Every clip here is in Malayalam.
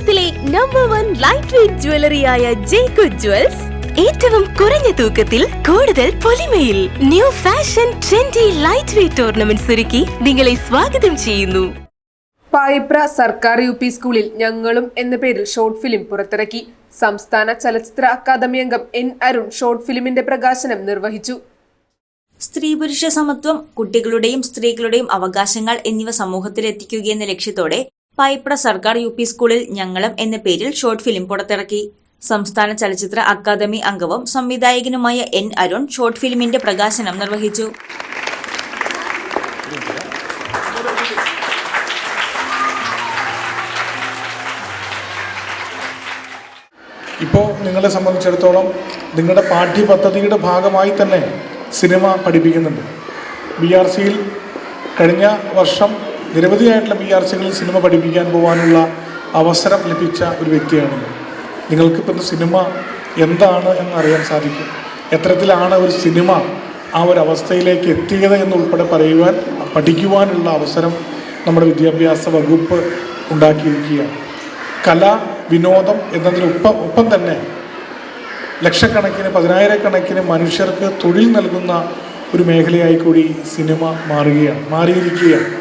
കേരളത്തിലെ നമ്പർ വൺ ലൈറ്റ് വെയിറ്റ് ജ്വല്ലറിയായ ജേക്കു ജ്വൽസ് ഏറ്റവും കുറഞ്ഞ തൂക്കത്തിൽ കൂടുതൽ പൊലിമയിൽ new fashion trendy light weight ornaments ഒരുക്കി നിങ്ങളെ സ്വാഗതം ചെയ്യുന്നു. പായിപ്ര സർക്കാർ യു പി സ്കൂളിൽ ഞങ്ങളും എന്ന പേരിൽ ഷോർട്ട് ഫിലിം പുറത്തിറക്കി. സംസ്ഥാന ചലച്ചിത്ര അക്കാദമി അംഗം എൻ അരുൺ ഷോർട്ട് ഫിലിമിന്റെ പ്രകാശനം നിർവഹിച്ചു. സ്ത്രീ പുരുഷ സമത്വം കുട്ടികളുടെയും സ്ത്രീകളുടെയും അവകാശങ്ങൾ എന്നിവ സമൂഹത്തിലെത്തിക്കുകയെന്ന ലക്ഷ്യത്തോടെ പായിപ്ര സർക്കാർ യു പി സ്കൂളിൽ ഞങ്ങളും എന്ന പേരിൽ ഷോർട്ട് ഫിലിം പുറത്തിറക്കി. സംസ്ഥാന ചലച്ചിത്ര അക്കാദമി അംഗവും സംവിധായകനുമായ എൻ അരുൺ ഷോർട്ട് ഫിലിമിന്റെ പ്രകാശനം നിർവഹിച്ചു. ഇപ്പോൾ നിങ്ങളെ സംബന്ധിച്ചിടത്തോളം നിങ്ങളുടെ പാഠ്യപദ്ധതിയുടെ ഭാഗമായി തന്നെ സിനിമ പഠിപ്പിക്കുന്നുണ്ട്. ബി ആർ സിയിൽ കഴിഞ്ഞ വർഷം നിരവധിയായിട്ടുള്ള ബി ആർ സികളിൽ സിനിമ പഠിപ്പിക്കാൻ പോകാനുള്ള അവസരം ലഭിച്ച ഒരു വ്യക്തിയാണ്. നിങ്ങൾക്കിപ്പോൾ സിനിമ എന്താണ് എന്നറിയാൻ സാധിക്കും. എത്തരത്തിലാണ് ഒരു സിനിമ ആ ഒരു അവസ്ഥയിലേക്ക് എത്തിയത് എന്നുൾപ്പെടെ പറയുവാൻ പഠിക്കുവാനുള്ള അവസരം നമ്മുടെ വിദ്യാഭ്യാസ വകുപ്പ് ഉണ്ടാക്കിയിരിക്കുകയാണ്. കല വിനോദം എന്നതിനൊപ്പം ഒപ്പം തന്നെ ലക്ഷക്കണക്കിന് പതിനായിരക്കണക്കിന് മനുഷ്യർക്ക് തൊഴിൽ നൽകുന്ന ഒരു മേഖലയായി കൂടി സിനിമ മാറുകയാണ് മാറിയിരിക്കുകയാണ്.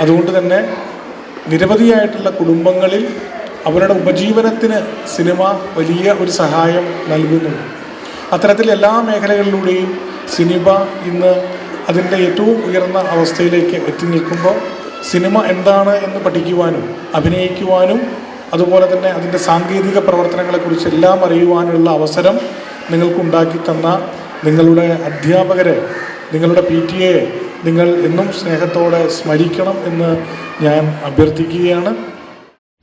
അതുകൊണ്ട് തന്നെ നിരവധിയായിട്ടുള്ള കുടുംബങ്ങളിൽ അവരുടെ ഉപജീവനത്തിന് സിനിമ വലിയ ഒരു സഹായം നൽകുന്നുണ്ട്. അത്തരത്തിൽ എല്ലാ മേഖലകളിലൂടെയും സിനിമ ഇന്ന് അതിന്റെ ഏറ്റവും ഉയർന്ന അവസ്ഥയിലേക്ക് എത്തി നിൽക്കുമ്പോൾ സിനിമ എന്താണ് എന്ന് പഠിക്കുവാനും അഭിനയിക്കുവാനും അതുപോലെ തന്നെ അതിന്റെ സാങ്കേതിക പ്രവർത്തനങ്ങളെക്കുറിച്ച് എല്ലാം അറിയുവാനുള്ള അവസരം നിങ്ങൾക്കുണ്ടാക്കി തന്ന നിങ്ങളുടെ അധ്യാപകരെ നിങ്ങളുടെ പി ടി എ നിങ്ങൾ എന്നും സ്നേഹത്തോടെ സ്മരിക്കണം എന്ന് ഞാൻ അഭ്യർത്ഥിക്കുകയാണ്.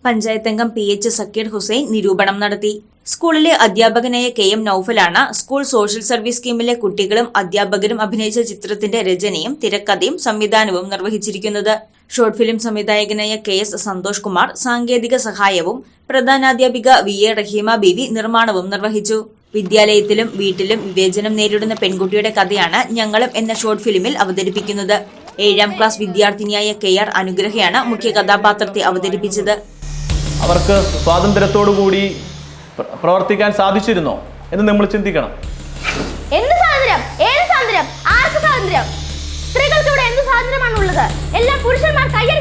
പഞ്ചായത്ത് അംഗം പി എച്ച് സക്കീർ ഹുസൈൻ നിരൂപണം നടത്തി. സ്കൂളിലെ അധ്യാപകനായ കെ എം നൌഫലാണ് സ്കൂൾ സോഷ്യൽ സർവീസ് സ്കീമിലെ കുട്ടികളും അധ്യാപകരും അഭിനയിച്ച ചിത്രത്തിന്റെ രചനയും തിരക്കഥയും സംവിധാനവും നിർവഹിച്ചിരിക്കുന്നത്. ഷോർട്ട് ഫിലിം സംവിധായകനായ കെ എസ് സന്തോഷ് കുമാർ സാങ്കേതിക സഹായവും പ്രധാനാധ്യാപിക വി എ റഹീമ ബീവി നിർമ്മാണവും നിർവഹിച്ചു. വിദ്യാലയത്തിലും വീട്ടിലും വിവേചനം നേരിടുന്ന പെൺകുട്ടിയുടെ കഥയാണ് ഞങ്ങളും എന്ന ഷോർട്ട് ഫിലിമിൽ അവതരിപ്പിക്കുന്നത്. ഏഴാം ക്ലാസ് വിദ്യാർത്ഥിനിയായ കെ ആർ അനുഗ്രഹയാണ് മുഖ്യ കഥാപാത്രത്തെ അവതരിപ്പിച്ചത്. അവർക്ക് സ്വാതന്ത്ര്യത്തോടു കൂടി പ്രവർത്തിക്കാൻ സാധിച്ചിരുന്നോ എന്ന് നമ്മൾ ചിന്തിക്കണം. എന്ത് സ്വാതന്ത്ര്യം? ഏത് സ്വാതന്ത്ര്യം? ആർക്ക് സ്വാതന്ത്ര്യം? സ്ത്രീകൾക്ക് ഇവിടെ എന്ത് സ്വാതന്ത്ര്യമാണ് ഉള്ളത് എല്ലാ പുരുഷന്മാർ കൈയടക്കി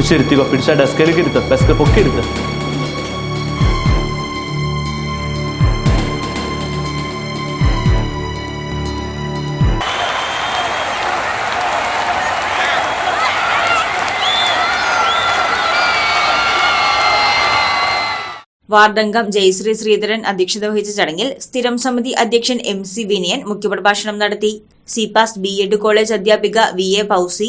പിടിച്ചിരുത്തിക്കോ? പിടിച്ച ഡെസ്കിലേക്ക് ഇരുത്ത്. ഡെസ്ക് പൊക്കി ഇരുത്ത്. വാർഡംഗം ജയശ്രീ ശ്രീധരൻ അധ്യക്ഷത വഹിച്ച ചടങ്ങിൽ സ്ഥിരം സമിതി അധ്യക്ഷൻ എം സി വിനയൻ മുഖ്യപ്രഭാഷണം നടത്തി. സിപാസ് ബി എഡ് കോളേജ് അധ്യാപിക V A Pousy